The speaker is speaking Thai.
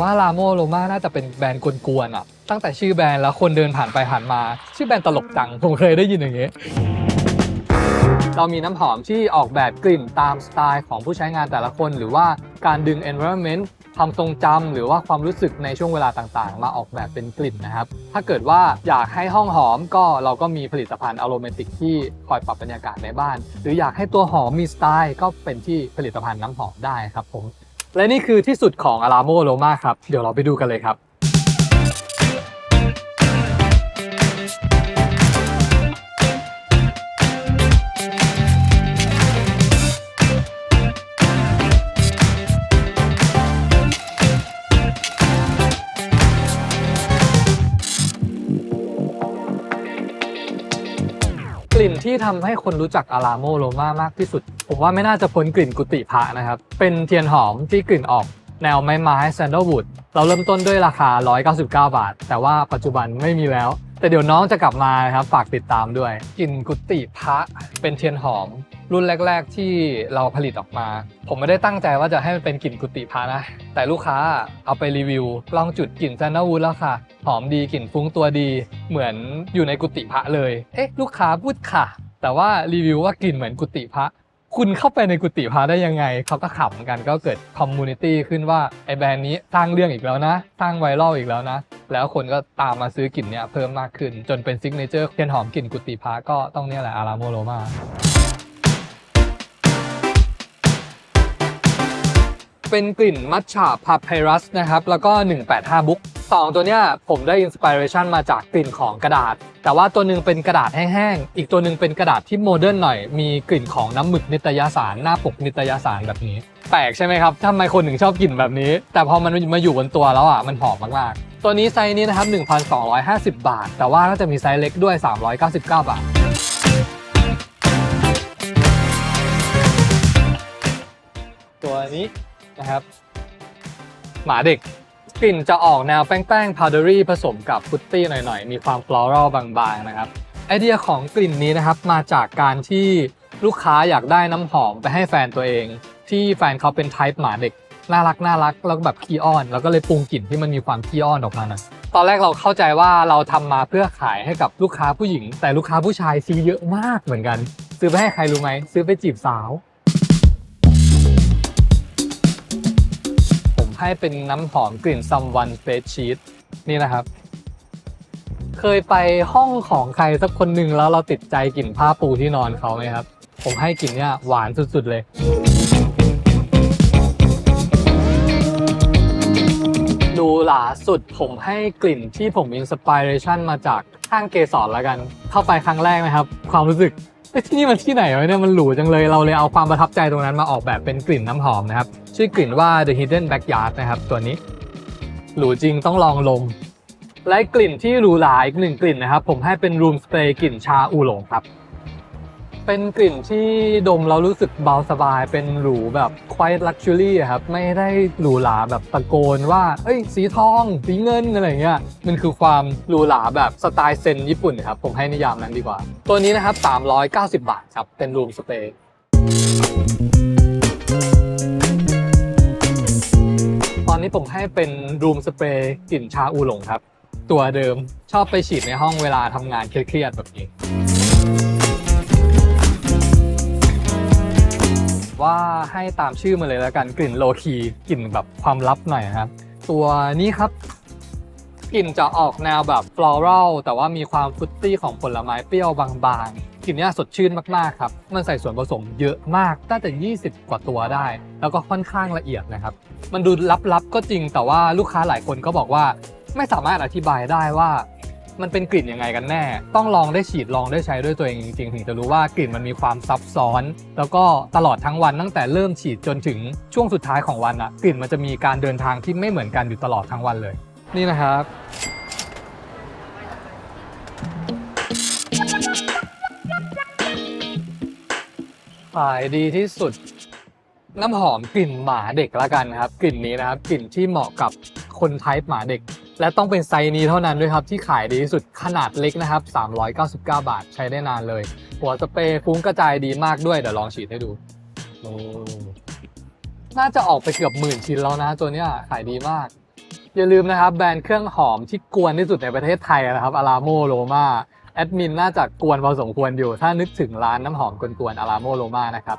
ว่าลาโมโรมาน่าจะเป็นแบรนด์กวนๆอะ ตั้งแต่ชื่อแบรนด์แล้วคนเดินผ่านไปผ่านมา ชื่อแบรนด์ตลกจัง ผมเคยได้ยินอย่างเงี้ยเรามีน้ำหอมที่ออกแบบกลิ่นตามสไตล์ของผู้ใช้งานแต่ละคน หรือว่าการดึง environment ความทรงจำหรือว่าความรู้สึกในช่วงเวลาต่างๆ มาออกแบบเป็นกลิ่นนะครับ ถ้าเกิดว่าอยากให้ห้องหอมก็เราก็มีผลิตภัณฑ์อโรมาติกที่คอยปรับบรรยากาศในบ้าน หรืออยากให้ตัวหอมมีสไตล์ก็เป็นที่ผลิตภัณฑ์น้ำหอมได้ครับผมและนี่คือที่สุดของอาราโมโรมาครับ เดี๋ยวเราไปดูกันเลยครับ ลิ่นที่ทำให้คนรู้จักอาราโมโรมามากที่สุด ผมว่าไม่น่าจะพ้นกลิ่นกุฏิพระนะครับ เป็นเทียนหอมที่กลิ่นออกแนวไม้ไม้แซนด์วูดเราเริ่มต้นด้วยราคา 199 บาท แต่ว่าปัจจุบันไม่มีแล้ว แต่เดี๋ยวน้องจะกลับมานะครับฝากติดตามด้วยกลิ่นกุฏิพระเป็นเทียนหอม รุ่นแรก ๆ ที่เราผลิตออกมา ผมไม่ได้ตั้งใจว่าจะให้มันเป็นกลิ่นกุฏิพระนะ แต่ลูกค้าเอาไปรีวิว ลองจุดกลิ่นแซนด์วูดแล้วค่ะ หอมดีกลิ่นฟุ้งตัวดี เหมือนอยู่ในกุฏิพระเลย เอ๊ะ ลูกค้าพูดค่ะ แต่ว่ารีวิวว่ากลิ่นเหมือนกุฏิพระ คุณเข้าไปในกุฏิพระได้ยังไง เขาก็ขำกันก็เกิดคอมมูนิตี้ขึ้นว่าไอแบรนด์นี้สร้างเรื่องอีกแล้วนะ สร้างไวรัลอีกแล้วนะ แล้วคนก็ตามมาซื้อกลิ่นเนี้ยเพิ่มมากขึ้น จนเป็นซิกเนเจอร์เทียนหอมกลิ่นกุฏิพระก็ต้องเนี่ยแหละอาราโมโรมาเป็นกลิ่นมัทฉะพา p ไ r รัสนะครับ แล้วก็ 185บุ๊ก สองตัวเนี้ยผมได้อินสปิเรชันมาจากกลิ่นของกระดาษ แต่ว่าตัวหนึ่งเป็นกระดาษแห้งๆ อีกตัวหนึ่งเป็นกระดาษที่โมเดิร์นหน่อย มีกลิ่นของน้ำหมึกนิตยสาร หน้าปกนิตยสารแบบนี้ แปลกใช่ไหมครับทำไมคนถึงชอบกลิ่นแบบนี้ แต่พอมันมาอยู่บนตัวแล้วอะมันหอมมากๆ ตัวนี้ไซส์นี้นะครับ 1,250 บาท แต่ว่าก็จะมีไซส์เล็กด้วย 399 บาทตัวนี้นะครับ หมาเด็ก กลิ่นจะออกแนวแป้งๆ powdery ผสมกับฟุตตี้หน่อยๆ มีความ floral บางๆนะครับไอเดียของกลิ่นนี้นะครับมาจากการที่ลูกค้าอยากได้น้ำหอมไปให้แฟนตัวเอง ที่แฟนเขาเป็น type หมาเด็กน่ารักน่ารักแล้วก็แบบขี้อ้อน แล้วก็เลยปรุงกลิ่นที่มันมีความขี้อ้อนออกมาน่อยตอนแรกเราเข้าใจว่าเราทำมาเพื่อขายให้กับลูกค้าผู้หญิง แต่ลูกค้าผู้ชายซื้อเยอะมากเหมือนกัน ซื้อไปให้ใครรู้ไหมซื้อไปจีบสาว ให้เป็นน้ำหอมกลิ่น someone face sheet นี่นะครับ เคยไปห้องของใครสักคนหนึ่งแล้วเราติดใจกลิ่นผ้าปูที่นอนเขาไหมครับ ผมให้กลิ่นเนี้ยหวานสุดๆเลยดูหลาสุดผมให้กลิ่นที่ผมอินสปิเรชันมาจากห้างเกสรแล้วกัน เข้าไปครั้งแรกนะครับ ความรู้สึก เอ้ยที่นี่มันที่ไหนวะเนี่ยมันหรูจังเลยเราเลยเอาความประทับใจตรงนั้นมาออกแบบเป็นกลิ่นน้ำหอมนะครับ ชื่อกลิ่นว่า The Hidden Backyard นะครับ ตัวนี้ หรูจริงต้องลองลมและกลิ่นที่หรูหราอีกหนึ่งกลิ่นนะครับ ผมให้เป็น Room Spray กลิ่นชาอูหลงครับ เป็นกลิ่นที่ดมแล้วรู้สึกเบาสบาย เป็นหรูแบบ quiet luxury ครับ ไม่ได้หรูหราแบบตะโกนว่า เอ้ย สีทอง สีเงิน อะไรเงี้ย มันคือความหรูหราแบบสไตล์เซนญี่ปุ่นครับ ผมให้นิยามนั้นดีกว่า ตัวนี้นะครับ 390 บาทครับ เป็น Room Spray ตอนนี้ผมให้เป็น Room Spray กลิ่นชาอูหลงครับ ตัวเดิมชอบไปฉีดในห้องเวลาทำงานเครียดๆแบบนี้ ว่าให้ตามชื่อมาเลยแล้วกันกลิ่นโลคีกลิ่นแบบความลับหน่อยครับ ตัวนี้ครับกลิ่นจะออกแนวแบบ floral แต่ว่ามีความฟรุตตี้ของผลไม้เปรี้ยวบางๆกลิ่นนี้สดชื่นมากๆครับ มันใส่ส่วนผสมเยอะมากน่าจะ20 กว่าตัวได้ แล้วก็ค่อนข้างละเอียดนะครับ มันดูลับๆก็จริงแต่ว่าลูกค้าหลายคนก็บอกว่าไม่สามารถอธิบายได้ว่า มันเป็นกลิ่นยังไงกันแน่ ต้องลองได้ฉีดลองได้ใช้ด้วยตัวเองจริงๆ ถึงจะรู้ว่ากลิ่นมันมีความซับซ้อน แล้วก็ตลอดทั้งวันตั้งแต่เริ่มฉีดจนถึงช่วงสุดท้ายของวันอะกลิ่นมันจะมีการเดินทางที่ไม่เหมือนกันอยู่ตลอดทั้งวันเลย นี่นะครับขายดีที่สุด น้ำหอมกลิ่นหมาเด็กละกันครับ กลิ่นนี้นะครับกลิ่นที่เหมาะกับคนไทป์หมาเด็ก และต้องเป็นไซส์นี้เท่านั้นด้วยครับที่ขายดีที่สุดขนาดเล็กนะครับ 399 บาทใช้ได้นานเลย หัวสเปรย์ฟุ้งกระจายดีมากด้วย เดี๋ยวลองฉีดให้ดูโอ้น่าจะออกไปเกือบหมื่นชิ้นแล้วนะ ตัวเนี้ยขายดีมาก อย่าลืมนะครับ แบรนด์เครื่องหอมที่กวนที่สุดในประเทศไทยนะครับอาราโมโรมาแอดมินน่าจะกวนพอสมควรอยู่ ถ้านึกถึงร้านน้ำหอมกวนๆอาราโมโรมานะครับ